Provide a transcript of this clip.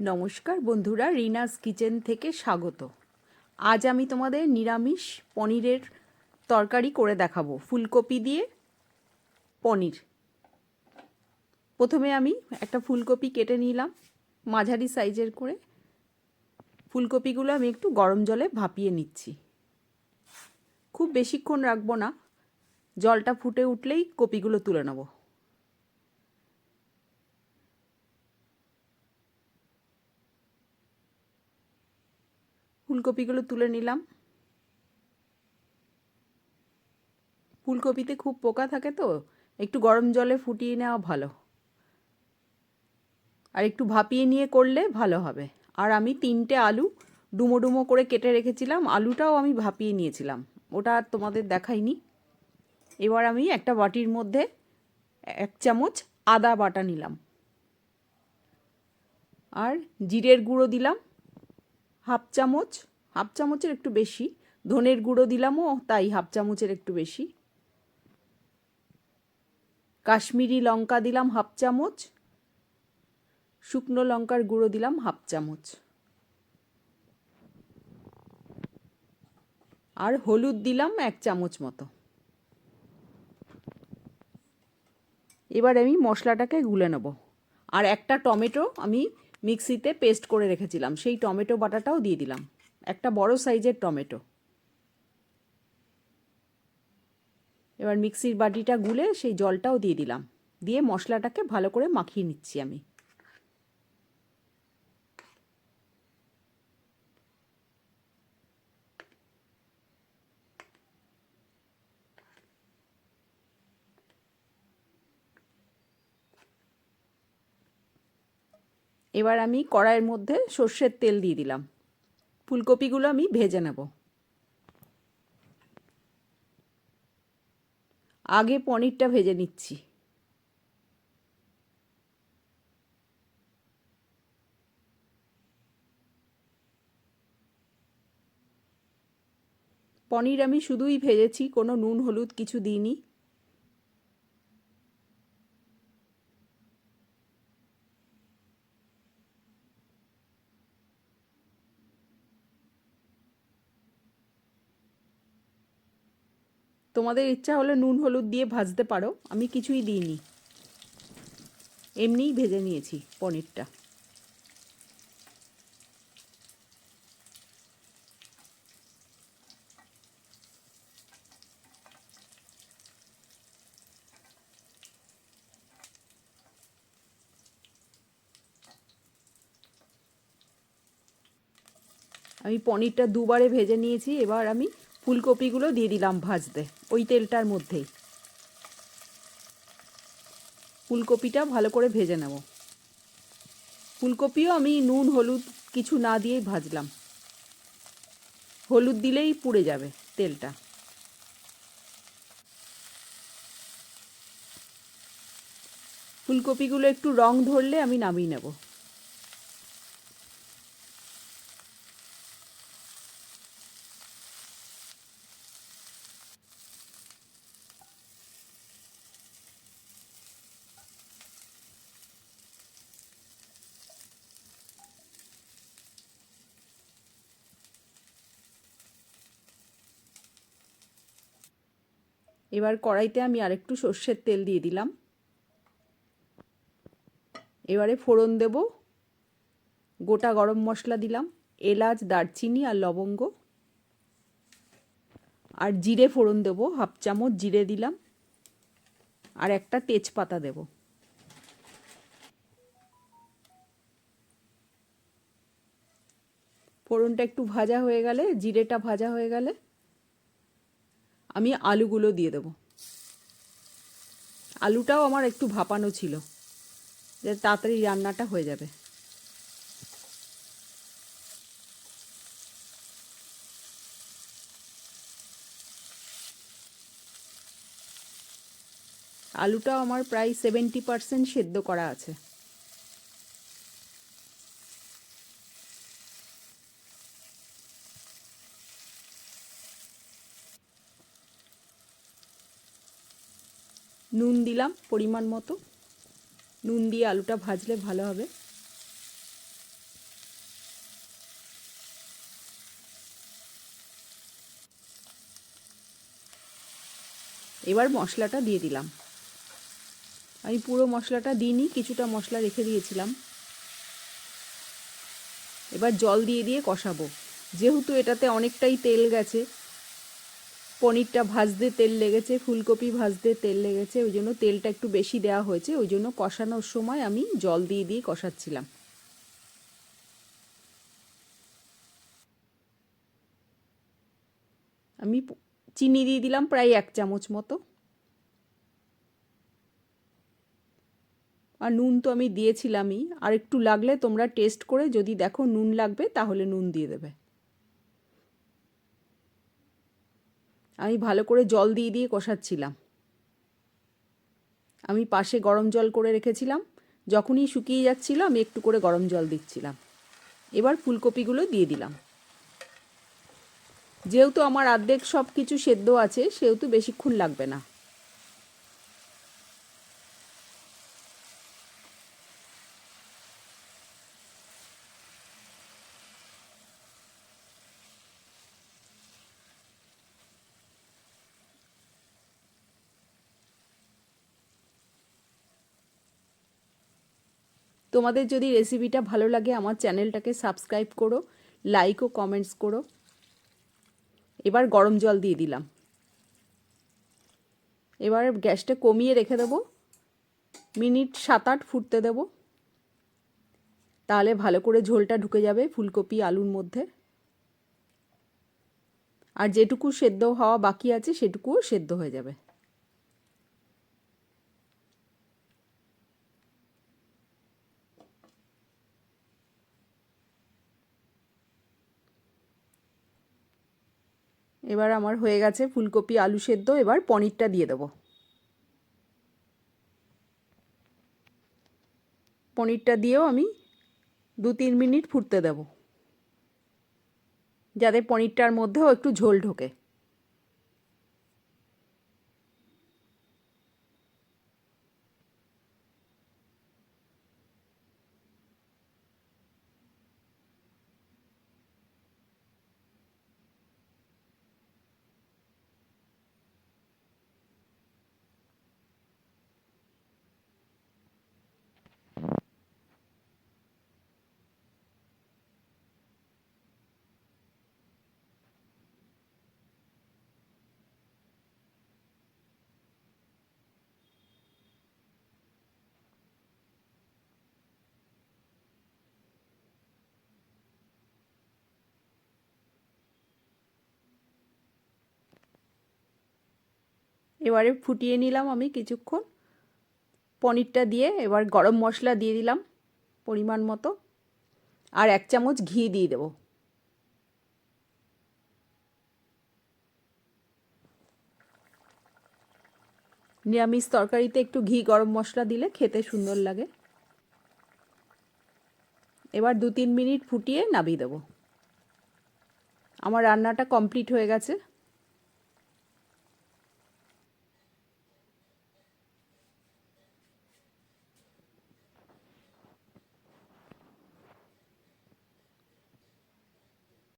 নমস্কার বন্ধুরা, রিনাস কিচেন থেকে স্বাগত। আজ আমি তোমাদের নিরামিষ পনিরের তরকারি করে দেখাবো। ফুলকপি দিয়ে পনির। প্রথমে আমি একটা ফুলকপি কেটে নিলাম, মাঝারি সাইজের করে। ফুলকপিগুলো আমি একটু গরম জলে ভাপিয়ে নিচ্ছি। খুব বেশিক্ষণ রাখব না, জলটা ফুটে উঠলেই কপিগুলো তুলে নেব। ফুলকপিগুলো তুলে নিলাম। ফুলকপিতে খুব পোকা থাকে তো, একটু গরম জলে ফুটিয়ে নেওয়া ভালো। আর একটু ভাপিয়ে নিয়ে করলে ভালো হবে। আর আমি তিনটে আলু ডুমো ডুমো করে কেটে রেখেছিলাম, আলুটাও আমি ভাপিয়ে নিয়েছিলাম। ওটা আর তোমাদের দেখাইনি। এবার আমি একটা বাটির মধ্যে এক চামচ আদা বাটা নিলাম। আর জিরের গুঁড়ো দিলাম। হাফ চামচ, হাফ চামচের একটু বেশি। ধনের গুঁড়ো দিলামও, তাই হাফ চামচের একটু বেশি। কাশ্মীরি লঙ্কা দিলাম হাফ চামচ। শুকনো লঙ্কার গুঁড়ো দিলাম হাফ চামচ। আর হলুদ দিলাম এক চামচ মতো। এবার আমি মশলাটাকে গুলে নেব। আর একটা টমেটো আমি মিক্সিতে পেস্ট করে রেখেছিলাম। সেই টমেটো বাটাটাও দিয়ে দিলাম। একটা বড় সাইজের টমেটো। এবার মিক্সির বাটিটা গুলে সেই জলটাও দিয়ে দিলাম। দিয়ে মশলাটাকে ভালো করে মাখিয়ে নিচ্ছি আমি। এবার আমি কড়াইয়ের মধ্যে সর্ষের তেল দিয়ে দিলাম। ফুলকপিগুলো আমি ভেজে নেব। আগে পনিরটা ভেজে নিচ্ছি। পনির আমি শুধুই ভেজেছি, কোনো নুন, হলুদ কিছু দিইনি। তোমাদের ইচ্ছা হলে নুন, হলুদ দিয়ে ভাজতে পারো। আমি কিছুই দিইনি। এমনিই ভেজে নিয়েছি পনিরটা। আমি পনিরটা দুবারে ভেজে নিয়েছি। এবার আমি ফুলকপিগুলো দিয়ে দিলাম ভাজতে, ওই তেলটার মধ্যেই। ফুলকপিটা ভালো করে ভেজে নেব। ফুলকপিও আমি নুন, হলুদ কিছু না দিয়েই ভাজলাম। হলুদ দিলেই পুড়ে যাবে তেলটা। ফুলকপিগুলো একটু রং ধরলে আমি নামিয়ে নেব। এবার কড়াইতে আমি আরেকটু সর্ষের তেল দিয়ে দিলাম। এবারে ফোড়ন দেব। গোটা গরম মশলা দিলাম, এলাচ, দারচিনি আর লবঙ্গ। আর জিরে ফোড়ন দেবো, হাফ চামচ জিরে দিলাম। আর একটা তেজপাতা দেব। ফোড়নটা একটু ভাজা হয়ে গেলে, জিরেটা ভাজা হয়ে গেলে আমি আলুগুলো দিয়ে দেবো। আলুটাও আমার একটু ভাপানো ছিল। যে তাড়াতাড়ি রান্নাটা হয়ে যাবে। আলুটাও আমার প্রায় সেভেন্টি পারসেন্ট সেদ্ধ করা আছে। নুন দিলাম পরিমাণ মতো। নুন দিয়ে আলুটা ভাজলে ভালো হবে। এবার মশলাটা দিয়ে দিলাম। আমি পুরো মশলাটা দিইনি, কিছুটা মশলা রেখে দিয়েছিলাম। এবার জল দিয়ে দিয়ে কষাবো। যেহেতু এটাতে অনেকটাই তেল গেছে পনিরটা ভাজতে তেল লেগেছে, ফুলকপি ভাজতে তেল লেগেছে, ওই জন্য তেলটা একটু বেশি দেওয়া হয়েছে, ওই জন্য কষানোর সময় আমি জল দিয়ে দিয়ে কষাচ্ছিলাম। আমি চিনি দিয়ে দিলাম প্রায় এক চামচ মতো। আর নুন তো আমি দিয়েছিলামই, আর একটু লাগলে তোমরা টেস্ট করে যদি দেখো নুন লাগবে তাহলে নুন দিয়ে দেবে। আমি ভালো করে জল দিয়ে দিয়ে কষাচ্ছিলাম। আমি পাশে গরম জল করে রেখেছিলাম। যখনই শুকিয়ে যাচ্ছিল, আমি একটু করে গরম জল দিচ্ছিলাম। এবার ফুলকপিগুলো দিয়ে দিলাম। যেহেতু আমার আর্ধেক সব কিছু সেদ্ধ আছে, সেহেতু বেশিক্ষণ লাগবে না। তোমাদের যদি রেসিপিটা ভালো লাগে, আমার চ্যানেলটাকে সাবস্ক্রাইব করো লাইক ও কমেন্টস করো। এবার গরম জল দিয়ে দিলাম। এবার গ্যাসটা কমিয়ে রেখে দেবো। মিনিট সাত আট ফুটতে দেবো। তাহলে ভালো করে ঝোলটা ঢুকে যাবে ফুলকপি, আলুর মধ্যে। আর যেটুকু সেদ্ধ হওয়া বাকি আছে, সেটুকুও সেদ্ধ হয়ে যাবে। এবার আমার হয়ে গেছে ফুলকপি, আলু সেদ্ধ, এবার পনিরটা দিয়ে দেবো। পনিরটা দিয়েও আমি দু তিন মিনিট ফুটতে দেব, যাতে পনিরটার মধ্যেও একটু ঝোল ঢোকে। এবারে ফুটিয়ে নিলাম আমি কিছুক্ষণ। পনিরটা দিয়ে এবার গরম মশলা দিয়ে দিলাম পরিমাণ মতো। আর এক চামচ ঘি দিয়ে দেবো। নিরামিষ তরকারিতে একটু ঘি গরম মশলা দিলে খেতে সুন্দর লাগে। এবার দু তিন মিনিট ফুটিয়ে নামিয়ে দেবো। আমার রান্নাটা কমপ্লিট হয়ে গেছে।